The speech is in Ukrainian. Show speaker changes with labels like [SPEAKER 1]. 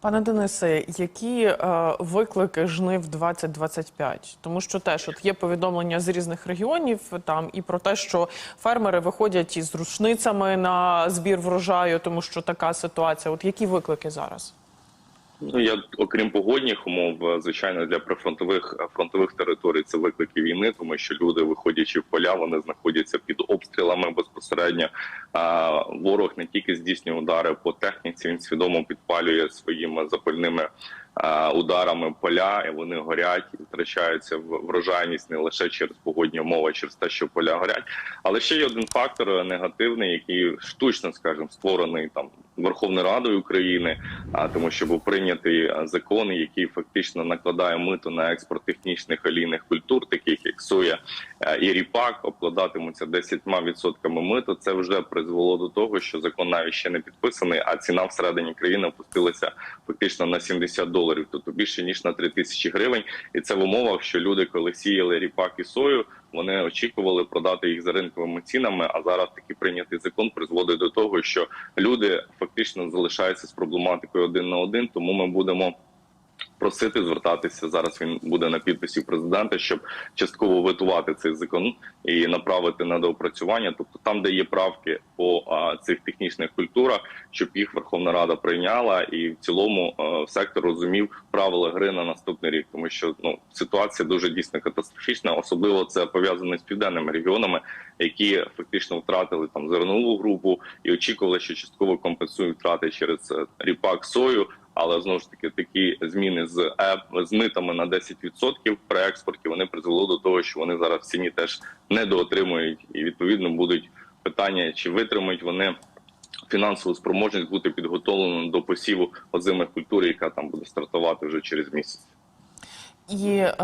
[SPEAKER 1] Пане Денисе, які е, виклики жнив 2025? Тому що теж от є повідомлення з різних регіонів там і про те, що фермери виходять із рушницями на збір врожаю, тому що така ситуація. От які виклики зараз?
[SPEAKER 2] Ну я окрім погодних умов, е, звичайно, для прифронтових е, фронтових територій це виклики війни, тому що люди, виходячи в поля, вони знаходяться під обстрілами безпосередньо. А ворог не тільки здійснює удари по техніці, він свідомо підпалює своїми запальними е, ударами поля, і вони горять і втрачаються врожайність не лише через погодні умови, через те, що поля горять. Але ще є один фактор негативний, який штучно, скажімо, створений там Верховною Радою України, а тому, що був прийнятий закон, який фактично накладає мито на експорт технічних олійних культур, таких як соя і ріпак, обкладатимуться 10% миту. Це вже призвело до того, що закон навіть ще не підписаний, а ціна всередині країни опустилася фактично на 70 доларів, тобто більше ніж на 3 тисячі гривень. І це в умовах, що люди, коли сіяли ріпак і сою. Вони очікували продати їх за ринковими цінами. А зараз такий прийнятий закон призводить до того, що люди фактично залишаються з проблематикою один на один. Тому ми будемо просити звертатися зараз. Він буде на підписі президента, щоб частково витувати цей закон і направити на доопрацювання. Тобто, там, де є правки по а, цих технічних культурах, щоб їх Верховна Рада прийняла, і в цілому а, сектор розумів правила гри на наступний рік, тому що ну ситуація дуже дійсно катастрофічна. Особливо це пов'язано з південними регіонами, які фактично втратили там зернову групу і очікували, що частково компенсують втрати через е, ріпак сою. Але знову ж таки такі зміни з ЕП з митами на 10% при експорті вони призвело до того, що вони зараз в ціні теж недоотримують, і відповідно будуть питання, чи витримають вони фінансову спроможність бути підготовленим до посіву озимих культур, яка там буде стартувати вже через місяць.
[SPEAKER 1] І е,